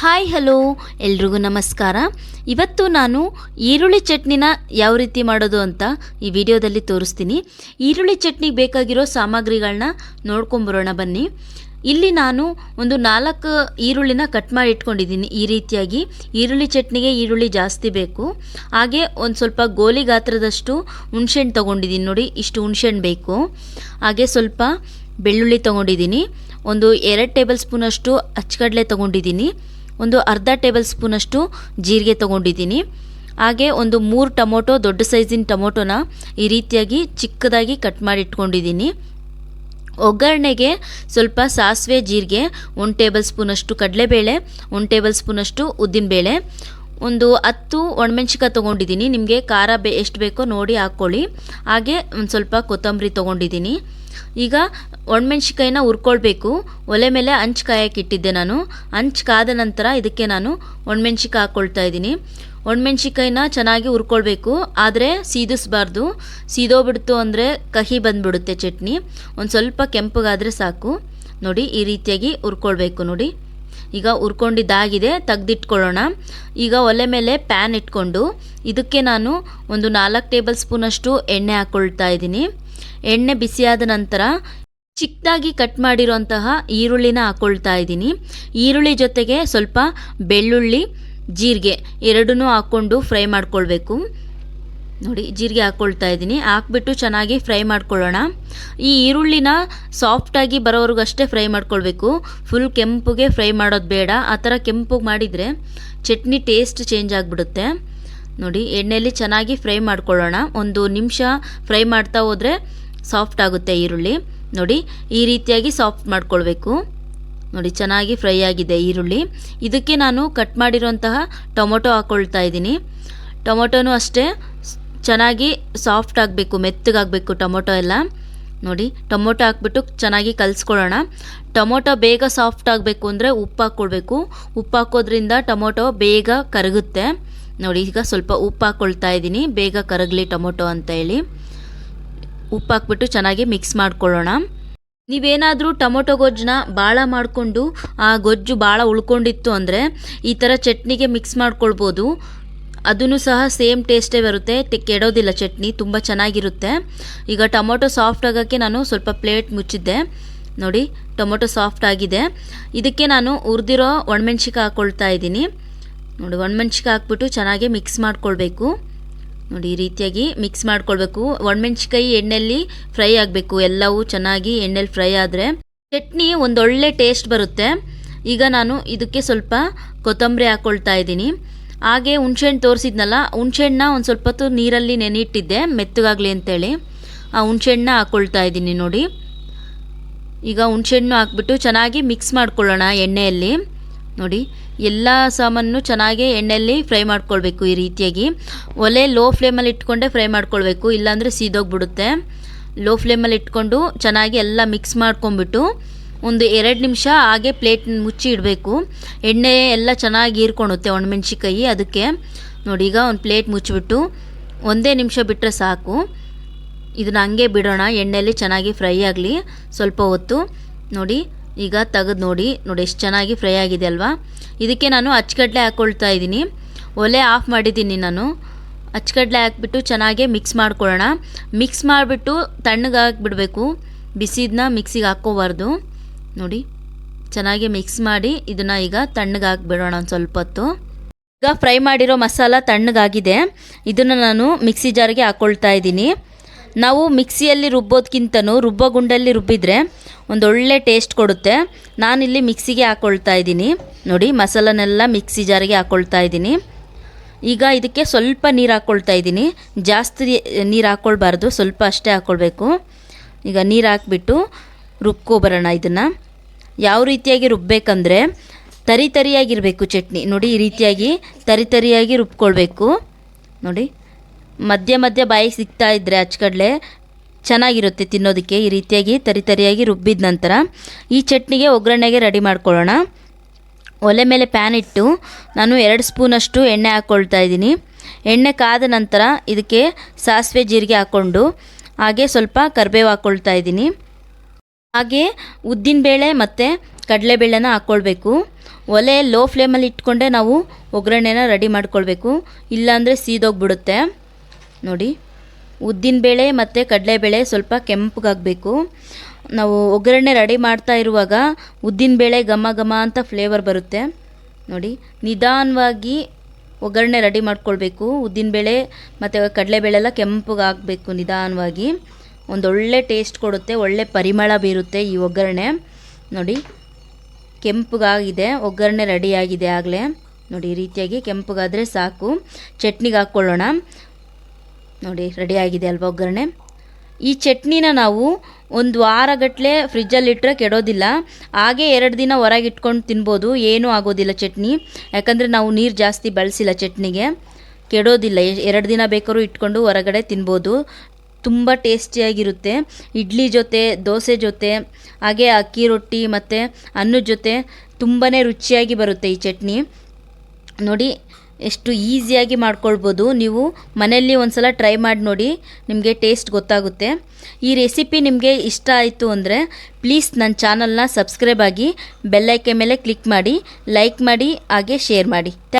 Hi, hello. ಎಲ್ರಿಗೂ ನಮಸ್ಕಾರ. ಇವತ್ತು ನಾನು ಈರುಳ್ಳಿ ಚಟ್ನಿನ ಯಾವ ರೀತಿ ಮಾಡೋದು ಅಂತ ಈ ವಿಡಿಯೋದಲ್ಲಿ ತೋರಿಸ್ತೀನಿ. ಈರುಳ್ಳಿ ಚಟ್ನಿಗೆ ಬೇಕಾಗಿರೋ ಸಾಮಗ್ರಿಗಳನ್ನ ನೋಡ್ಕೊಂಬರೋಣ ಬನ್ನಿ. ಇಲ್ಲಿ ನಾನು ಒಂದು ನಾಲ್ಕು ಈರುಳ್ಳಿನ ಕಟ್ ಮಾಡಿ ಇಟ್ಕೊಂಡಿದ್ದೀನಿ. ಈ ರೀತಿಯಾಗಿ ಈರುಳ್ಳಿ ಚಟ್ನಿಗೆ ಈರುಳ್ಳಿ ಜಾಸ್ತಿ ಬೇಕು. ಹಾಗೆ ಒಂದು ಸ್ವಲ್ಪ ಗೋಲಿ ಗಾತ್ರದಷ್ಟು ಹುಣ್ಸೆಹಣ್ಣು ತೊಗೊಂಡಿದ್ದೀನಿ ನೋಡಿ, ಇಷ್ಟು ಹುಣ್ಸೆಹಣ್ಣು ಬೇಕು. ಹಾಗೆ ಸ್ವಲ್ಪ ಬೆಳ್ಳುಳ್ಳಿ ತೊಗೊಂಡಿದ್ದೀನಿ. ಒಂದು ಎರಡು ಟೇಬಲ್ ಸ್ಪೂನಷ್ಟು ಅಚ್ಚಗಡ್ಲೆ ತೊಗೊಂಡಿದ್ದೀನಿ. ಒಂದು ಅರ್ಧ ಟೇಬಲ್ ಸ್ಪೂನಷ್ಟು ಜೀರಿಗೆ ತೊಗೊಂಡಿದ್ದೀನಿ. ಹಾಗೆ ಒಂದು ಮೂರು ಟೊಮೊಟೊ, ದೊಡ್ಡ ಸೈಜಿನ ಟೊಮೊಟೊನ ಈ ರೀತಿಯಾಗಿ ಚಿಕ್ಕದಾಗಿ ಕಟ್ ಮಾಡಿ ಇಟ್ಕೊಂಡಿದ್ದೀನಿ. ಒಗ್ಗರಣೆಗೆ ಸ್ವಲ್ಪ ಸಾಸಿವೆ, ಜೀರಿಗೆ, ಒಂದು ಟೇಬಲ್ ಸ್ಪೂನಷ್ಟು ಕಡಲೆಬೇಳೆ, ಒಂದು ಟೇಬಲ್ ಸ್ಪೂನಷ್ಟು ಉದ್ದಿನಬೇಳೆ, ಒಂದು ಹತ್ತು ಒಣಮೆಣ್ಸಿಕಾಯಿ ತೊಗೊಂಡಿದ್ದೀನಿ. ನಿಮಗೆ ಖಾರ ಬೆ, ಎಷ್ಟು ಬೇಕೋ ನೋಡಿ ಹಾಕ್ಕೊಳ್ಳಿ. ಹಾಗೆ ಒಂದು ಸ್ವಲ್ಪ ಕೊತ್ತಂಬರಿ ತೊಗೊಂಡಿದ್ದೀನಿ. ಈಗ ಒಣಮೆಣ್ಸಿಕಾಯಿನ ಹುರ್ಕೊಳ್ಬೇಕು. ಒಲೆ ಮೇಲೆ ಹಂಚು ಕಾಯಕ್ಕೆ ಇಟ್ಟಿದ್ದೆ ನಾನು. ಹಂಚು ಕಾದ ನಂತರ ಇದಕ್ಕೆ ನಾನು ಒಣಮೆಣ್ಸಿಕಾಯಿ ಹಾಕ್ಕೊಳ್ತಾ ಇದ್ದೀನಿ. ಒಣಮೆಣ್ಸಿಕಾಯಿನ ಚೆನ್ನಾಗಿ ಹುರ್ಕೊಳ್ಬೇಕು. ಆದರೆ ಸೀದಿಸ್ಬಾರ್ದು. ಸೀದೋಗ್ಬಿಡ್ತು ಅಂದರೆ ಕಹಿ ಬಂದ್ಬಿಡುತ್ತೆ ಚಟ್ನಿ. ಒಂದು ಸ್ವಲ್ಪ ಕೆಂಪಗಾದರೆ ಸಾಕು. ನೋಡಿ, ಈ ರೀತಿಯಾಗಿ ಹುರ್ಕೊಳ್ಬೇಕು ನೋಡಿ. ಈಗ ಹುರ್ಕೊಂಡಿದ್ದಾಗಿದೆ, ತೆಗ್ದಿಟ್ಕೊಳ್ಳೋಣ. ಈಗ ಒಲೆ ಮೇಲೆ ಪ್ಯಾನ್ ಇಟ್ಕೊಂಡು ಇದಕ್ಕೆ ನಾನು ಒಂದು ನಾಲ್ಕು ಟೇಬಲ್ ಸ್ಪೂನಷ್ಟು ಎಣ್ಣೆ ಹಾಕ್ಕೊಳ್ತಾ ಇದ್ದೀನಿ. ಎಣ್ಣೆ ಬಿಸಿಯಾದ ನಂತರ ಚಿಕ್ಕದಾಗಿ ಕಟ್ ಮಾಡಿರೋಂತಹ ಈರುಳ್ಳಿನ ಹಾಕ್ಕೊಳ್ತಾ ಇದ್ದೀನಿ. ಈರುಳ್ಳಿ ಜೊತೆಗೆ ಸ್ವಲ್ಪ ಬೆಳ್ಳುಳ್ಳಿ, ಜೀರಿಗೆ ಎರಡೂ ಹಾಕ್ಕೊಂಡು ಫ್ರೈ ಮಾಡ್ಕೊಳ್ಬೇಕು. ನೋಡಿ, ಜೀರಿಗೆ ಹಾಕ್ಕೊಳ್ತಾ ಇದ್ದೀನಿ. ಹಾಕ್ಬಿಟ್ಟು ಚೆನ್ನಾಗಿ ಫ್ರೈ ಮಾಡ್ಕೊಳ್ಳೋಣ. ಈ ಈರುಳ್ಳಿನ ಸಾಫ್ಟಾಗಿ ಬರೋವರೆಗೂ ಅಷ್ಟೇ ಫ್ರೈ ಮಾಡ್ಕೊಳ್ಬೇಕು. ಫುಲ್ ಕೆಂಪುಗೆ ಫ್ರೈ ಮಾಡೋದು ಬೇಡ. ಆ ಥರ ಕೆಂಪುಗೆ ಮಾಡಿದರೆ ಚಟ್ನಿ ಟೇಸ್ಟ್ ಚೇಂಜ್ ಆಗಿಬಿಡುತ್ತೆ. ನೋಡಿ ಎಣ್ಣೆಯಲ್ಲಿ ಚೆನ್ನಾಗಿ ಫ್ರೈ ಮಾಡ್ಕೊಳ್ಳೋಣ. ಒಂದು ನಿಮಿಷ ಫ್ರೈ ಮಾಡ್ತಾ ಹೋದರೆ ಸಾಫ್ಟ್ ಆಗುತ್ತೆ ಈರುಳ್ಳಿ. ನೋಡಿ, ಈ ರೀತಿಯಾಗಿ ಸಾಫ್ಟ್ ಮಾಡ್ಕೊಳ್ಬೇಕು. ನೋಡಿ, ಚೆನ್ನಾಗಿ ಫ್ರೈ ಆಗಿದೆ ಈರುಳ್ಳಿ. ಇದಕ್ಕೆ ನಾನು ಕಟ್ ಮಾಡಿರುವಂತಹ ಟೊಮೊಟೊ ಹಾಕ್ಕೊಳ್ತಾ ಇದ್ದೀನಿ. ಟೊಮೊಟೊನೂ ಅಷ್ಟೇ ಚೆನ್ನಾಗಿ ಸಾಫ್ಟ್ ಆಗಬೇಕು ಮೆತ್ತಗಾಗಬೇಕು ಟೊಮೊಟೊ ಎಲ್ಲ. ನೋಡಿ, ಟೊಮೊಟೊ ಹಾಕ್ಬಿಟ್ಟು ಚೆನ್ನಾಗಿ ಕಲಿಸ್ಕೊಳ್ಳೋಣ. ಟೊಮೊಟೊ ಬೇಗ ಸಾಫ್ಟ್ ಆಗಬೇಕು ಅಂದರೆ ಉಪ್ಪು ಹಾಕ್ಕೊಳ್ಬೇಕು. ಉಪ್ಪು ಹಾಕೋದ್ರಿಂದ ಟೊಮೊಟೊ ಬೇಗ ಕರಗುತ್ತೆ. ನೋಡಿ, ಈಗ ಸ್ವಲ್ಪ ಉಪ್ಪು ಹಾಕ್ಕೊಳ್ತಾ ಇದ್ದೀನಿ. ಬೇಗ ಕರಗಲಿ ಟೊಮೊಟೊ ಅಂತ ಹೇಳಿ. ಉಪ್ಪು ಹಾಕ್ಬಿಟ್ಟು ಚೆನ್ನಾಗಿ ಮಿಕ್ಸ್ ಮಾಡ್ಕೊಳ್ಳೋಣ. ನೀವೇನಾದರೂ ಟೊಮೊಟೊ ಗೊಜ್ಜನ್ನ ಭಾಳ ಮಾಡಿಕೊಂಡು, ಆ ಗೊಜ್ಜು ಭಾಳ ಉಳ್ಕೊಂಡಿತ್ತು ಅಂದರೆ ಈ ಥರ ಚಟ್ನಿಗೆ ಮಿಕ್ಸ್ ಮಾಡ್ಕೊಳ್ಬೋದು. ಅದೂ ಸಹ ಸೇಮ್ ಟೇಸ್ಟೇ ಬರುತ್ತೆ. ಕೆಡೋದಿಲ್ಲ ಚಟ್ನಿ, ತುಂಬ ಚೆನ್ನಾಗಿರುತ್ತೆ. ಈಗ ಟೊಮೊಟೊ ಸಾಫ್ಟ್ ಆಗೋಕ್ಕೆ ನಾನು ಸ್ವಲ್ಪ ಪ್ಲೇಟ್ ಮುಚ್ಚಿದ್ದೆ. ನೋಡಿ, ಟೊಮೊಟೊ ಸಾಫ್ಟ್ ಆಗಿದೆ. ಇದಕ್ಕೆ ನಾನು ಹುರಿದಿರೋ ಒಣಮೆಣ್ಸಿಕಾಯಿ ಹಾಕ್ಕೊಳ್ತಾ ಇದ್ದೀನಿ. ನೋಡಿ ಒಣಮೆಣ್ಸಿಕಾಯಿ ಹಾಕ್ಬಿಟ್ಟು ಚೆನ್ನಾಗಿ ಮಿಕ್ಸ್ ಮಾಡ್ಕೊಳ್ಬೇಕು. ನೋಡಿ, ಈ ರೀತಿಯಾಗಿ ಮಿಕ್ಸ್ ಮಾಡ್ಕೊಳ್ಬೇಕು. ಒಣಮೆಣ್ಸಿಕಾಯಿ ಎಣ್ಣೆಯಲ್ಲಿ ಫ್ರೈ ಆಗಬೇಕು. ಎಲ್ಲವೂ ಚೆನ್ನಾಗಿ ಎಣ್ಣೆಲಿ ಫ್ರೈ ಆದರೆ. ಚಟ್ನಿ ಒಂದೊಳ್ಳೆ ಟೇಸ್ಟ್ ಬರುತ್ತೆ. ಈಗ ನಾನು ಇದಕ್ಕೆ ಸ್ವಲ್ಪ ಕೊತ್ತಂಬರಿ ಹಾಕ್ಕೊಳ್ತಾ ಇದ್ದೀನಿ. ಹಾಗೆ ಹುಣ್ಸೆಹಣ್ಣು ತೋರಿಸಿದ್ನಲ್ಲ, ಹುಣ್ಸೆಹಣ್ಣನ್ನ ಒಂದು ಸ್ವಲ್ಪ ಹೊತ್ತು ನೀರಲ್ಲಿ ನೆನೆಯಿಟ್ಟಿದ್ದೆ, ಮೆತ್ತಗಾಗಲಿ ಅಂತೇಳಿ. ಆ ಹುಣ್ಸೆಹಣ್ಣನ್ನ ಹಾಕ್ಕೊಳ್ತಾ ಇದ್ದೀನಿ ನೋಡಿ. ಈಗ ಹುಣ್ಸೆಹಣ್ಣು ಹಾಕ್ಬಿಟ್ಟು ಚೆನ್ನಾಗಿ ಮಿಕ್ಸ್ ಮಾಡ್ಕೊಳ್ಳೋಣ ಎಣ್ಣೆಯಲ್ಲಿ. ನೋಡಿ, ಎಲ್ಲ ಸಾಮಾನು ಚೆನ್ನಾಗಿ ಎಣ್ಣೆಯಲ್ಲಿ ಫ್ರೈ ಮಾಡ್ಕೊಳ್ಬೇಕು ಈ ರೀತಿಯಾಗಿ. ಒಲೆ ಲೋ ಫ್ಲೇಮಲ್ಲಿ ಇಟ್ಕೊಂಡೇ ಫ್ರೈ ಮಾಡ್ಕೊಳ್ಬೇಕು, ಇಲ್ಲಾಂದರೆ ಸೀದೋಗ್ಬಿಡುತ್ತೆ. ಲೋ ಫ್ಲೇಮಲ್ಲಿ ಇಟ್ಕೊಂಡು ಚೆನ್ನಾಗಿ ಎಲ್ಲ ಮಿಕ್ಸ್ ಮಾಡ್ಕೊಂಬಿಟ್ಟು ಒಂದು ಎರಡು ನಿಮಿಷ ಹಾಗೆ ಪ್ಲೇಟ್ ಮುಚ್ಚಿ ಇಡಬೇಕು. ಎಣ್ಣೆ ಎಲ್ಲ ಚೆನ್ನಾಗಿ ಹೀರ್ಕೊಳುತ್ತೆ ಒಣಮೆಣ್ಸಿಕಾಯಿ ಅದಕ್ಕೆ. ನೋಡಿ, ಈಗ ಒಂದು ಪ್ಲೇಟ್ ಮುಚ್ಚಿಬಿಟ್ಟು ಒಂದೇ ನಿಮಿಷ ಬಿಟ್ಟರೆ ಸಾಕು. ಇದನ್ನ ಹಂಗೆ ಬಿಡೋಣ, ಎಣ್ಣೆಯಲ್ಲಿ ಚೆನ್ನಾಗಿ ಫ್ರೈ ಆಗಲಿ ಸ್ವಲ್ಪ ಹೊತ್ತು. ನೋಡಿ ಈಗ ತೆಗೆದು ನೋಡಿ. ನೋಡಿ, ಎಷ್ಟು ಚೆನ್ನಾಗಿ ಫ್ರೈ ಆಗಿದೆ ಅಲ್ವಾ? ಇದಕ್ಕೆ ನಾನು ಅಚ್ಚಗಡ್ಲೆ ಹಾಕ್ಕೊಳ್ತಾ ಇದ್ದೀನಿ. ಒಲೆ ಆಫ್ ಮಾಡಿದ್ದೀನಿ ನಾನು. ಅಚ್ಚಗಡ್ಲೆ ಹಾಕ್ಬಿಟ್ಟು ಚೆನ್ನಾಗಿ ಮಿಕ್ಸ್ ಮಾಡ್ಕೊಳ್ಳೋಣ. ಮಿಕ್ಸ್ ಮಾಡಿಬಿಟ್ಟು ತಣ್ಣಗೆ ಬಿಡಬೇಕು ಬಿಸಿದನ್ನ ಮಿಕ್ಸಿಗೆ ಹಾಕ್ಕೋಬಾರ್ದು. ನೋಡಿ, ಚೆನ್ನಾಗಿ ಮಿಕ್ಸ್ ಮಾಡಿ ಇದನ್ನು ಈಗ ತಣ್ಣಗೆ ಹಾಕ್ಬಿಡೋಣ ಒಂದು ಸ್ವಲ್ಪ ಹೊತ್ತು. ಈಗ ಫ್ರೈ ಮಾಡಿರೋ ಮಸಾಲ ತಣ್ಣಗಾಗಿದೆ ಇದನ್ನು ನಾನು ಮಿಕ್ಸಿ ಜಾರಿಗೆ ಹಾಕ್ಕೊಳ್ತಾ ಇದ್ದೀನಿ. ನಾವು ಮಿಕ್ಸಿಯಲ್ಲಿ ರುಬ್ಬೋದ್ಕಿಂತನೂ, ರುಬ್ಬೋ ಗುಂಡಲ್ಲಿ ರುಬ್ಬಿದ್ರೆ ಒಂದೊಳ್ಳೆ ಟೇಸ್ಟ್ ಕೊಡುತ್ತೆ. ನಾನಿಲ್ಲಿ ಮಿಕ್ಸಿಗೆ ಹಾಕ್ಕೊಳ್ತಾ ಇದ್ದೀನಿ. ನೋಡಿ, ಮಸಾಲನೆಲ್ಲ ಮಿಕ್ಸಿ ಜಾರಿಗೆ ಹಾಕ್ಕೊಳ್ತಾ ಇದ್ದೀನಿ. ಈಗ ಇದಕ್ಕೆ ಸ್ವಲ್ಪ ನೀರು ಹಾಕ್ಕೊಳ್ತಾ ಇದ್ದೀನಿ. ಜಾಸ್ತಿ ನೀರು ಹಾಕ್ಕೊಳ್ಬಾರ್ದು ಸ್ವಲ್ಪ ಅಷ್ಟೇ ಹಾಕ್ಕೊಳ್ಬೇಕು ಈಗ ನೀರು ಹಾಕ್ಬಿಟ್ಟು ರುಬ್ಕೊಬರೋಣ ಇದನ್ನು. ಯಾವ ರೀತಿಯಾಗಿ ರುಬ್ಬೇಕಂದ್ರೆ ತರಿ ತರಿಯಾಗಿರಬೇಕು ಚಟ್ನಿ. ನೋಡಿ, ಈ ರೀತಿಯಾಗಿ ತರಿ ತರಿಯಾಗಿ ರುಬ್ಕೊಳ್ಬೇಕು. ನೋಡಿ, ಮಧ್ಯ ಮಧ್ಯ ಬಾಯಿ ಸಿಗ್ತಾ ಇದ್ದರೆ ಅಚ್ಚಕಡಲೆ ಚೆನ್ನಾಗಿರುತ್ತೆ ತಿನ್ನೋದಕ್ಕೆ. ಈ ರೀತಿಯಾಗಿ ತರಿತರಿಯಾಗಿ ರುಬ್ಬಿದ ನಂತರ ಈ ಚಟ್ನಿಗೆ ಒಗ್ಗರಣೆಗೆ ರೆಡಿ ಮಾಡ್ಕೊಳ್ಳೋಣ. ಒಲೆ ಮೇಲೆ ಪ್ಯಾನ್ ಇಟ್ಟು ನಾನು ಎರಡು ಸ್ಪೂನಷ್ಟು ಎಣ್ಣೆ ಹಾಕ್ಕೊಳ್ತಾ ಇದ್ದೀನಿ. ಎಣ್ಣೆ ಕಾದ ನಂತರ ಇದಕ್ಕೆ ಸಾಸಿವೆ ಜೀರಿಗೆ ಹಾಕ್ಕೊಂಡು ಹಾಗೆ ಸ್ವಲ್ಪ ಕರಿಬೇವು ಹಾಕ್ಕೊಳ್ತಾ ಇದ್ದೀನಿ. ಹಾಗೆ ಉದ್ದಿನಬೇಳೆ ಮತ್ತು ಕಡಲೆಬೇಳೆನ ಹಾಕ್ಕೊಳ್ಬೇಕು ಒಲೆ ಲೋ ಫ್ಲೇಮಲ್ಲಿ ಇಟ್ಕೊಂಡೆ ನಾವು ಒಗ್ಗರಣೆನ ರೆಡಿ ಮಾಡ್ಕೊಳ್ಬೇಕು. ಇಲ್ಲಾಂದರೆ ಸೀದೋಗಿಬಿಡುತ್ತೆ. ನೋಡಿ. ಉದ್ದಿನಬೇಳೆ ಮತ್ತು ಕಡಲೆಬೇಳೆ ಸ್ವಲ್ಪ ಕೆಂಪಗಾಗಬೇಕು. ನಾವು ಒಗ್ಗರಣೆ ರೆಡಿ ಮಾಡ್ತಾ ಇರುವಾಗ ಉದ್ದಿನಬೇಳೆ ಘಮ ಘಮ ಅಂತ ಫ್ಲೇವರ್ ಬರುತ್ತೆ. ನೋಡಿ, ನಿಧಾನವಾಗಿ ಒಗ್ಗರಣೆ ರೆಡಿ ಮಾಡ್ಕೊಳ್ಬೇಕು. ಉದ್ದಿನಬೇಳೆ ಮತ್ತು ಕಡಲೆಬೇಳೆ ಎಲ್ಲ ಕೆಂಪಗೆ ಆಗಬೇಕು ನಿಧಾನವಾಗಿ ಒಂದೊಳ್ಳೆ ಟೇಸ್ಟ್ ಕೊಡುತ್ತೆ, ಒಳ್ಳೆ ಪರಿಮಳ ಬೀರುತ್ತೆ ಈ ಒಗ್ಗರಣೆ. ನೋಡಿ, ಕೆಂಪಗಾಗಿದೆ, ಒಗ್ಗರಣೆ ರೆಡಿಯಾಗಿದೆ ಆಗಲೇ. ನೋಡಿ, ಈ ರೀತಿಯಾಗಿ ಕೆಂಪಗಾದರೆ ಸಾಕು. ಚಟ್ನಿಗೆ ಹಾಕ್ಕೊಳ್ಳೋಣ. ನೋಡಿ ರೆಡಿಯಾಗಿದೆ ಅಲ್ವಾ ಒಗ್ಗರಣೆ? ಈ ಚಟ್ನಿನ ನಾವು ಒಂದು ವಾರಗಟ್ಟಲೆ ಫ್ರಿಜ್ಜಲ್ಲಿಟ್ಟರೆ ಕೆಡೋದಿಲ್ಲ. ಹಾಗೆ ಎರಡು ದಿನ ಹೊರಗೆ ಇಟ್ಕೊಂಡು ತಿನ್ಬೋದು, ಏನೂ ಆಗೋದಿಲ್ಲ ಚಟ್ನಿ. ಯಾಕಂದರೆ ನಾವು ನೀರು ಜಾಸ್ತಿ ಬಳಸಿಲ್ಲ ಚಟ್ನಿಗೆ. ಕೆಡೋದಿಲ್ಲ ಎರಡು ದಿನ ಬೇಕಾದ್ರೂ ಇಟ್ಕೊಂಡು ಹೊರಗಡೆ ತಿನ್ಬೋದು. ತುಂಬ ಟೇಸ್ಟಿಯಾಗಿರುತ್ತೆ. ಇಡ್ಲಿ ಜೊತೆ, ದೋಸೆ ಜೊತೆ, ಹಾಗೆ ಅಕ್ಕಿ ರೊಟ್ಟಿ ಮತ್ತು ಅನ್ನದ ಜೊತೆ ತುಂಬಾ ರುಚಿಯಾಗಿ ಬರುತ್ತೆ ಈ ಚಟ್ನಿ. ನೋಡಿ ಎಷ್ಟು ಈಸಿಯಾಗಿ ಮಾಡ್ಕೊಳ್ಬೋದು ನೀವು ಮನೆಯಲ್ಲಿ ಒಂದ್ಸಲ ಟ್ರೈ ಮಾಡಿ ನೋಡಿ, ನಿಮಗೆ ಟೇಸ್ಟ್ ಗೊತ್ತಾಗುತ್ತೆ. ಈ ರೆಸಿಪಿ ನಿಮಗೆ ಇಷ್ಟ ಆಯಿತು ಅಂದರೆ ಪ್ಲೀಸ್ ನನ್ನ ಚಾನಲ್ನ ಸಬ್ಸ್ಕ್ರೈಬ್ ಆಗಿ ಬೆಲ್ಲೈಕೆ ಮೇಲೆ ಕ್ಲಿಕ್ ಮಾಡಿ, ಲೈಕ್ ಮಾಡಿ, ಹಾಗೆ ಶೇರ್ ಮಾಡಿ.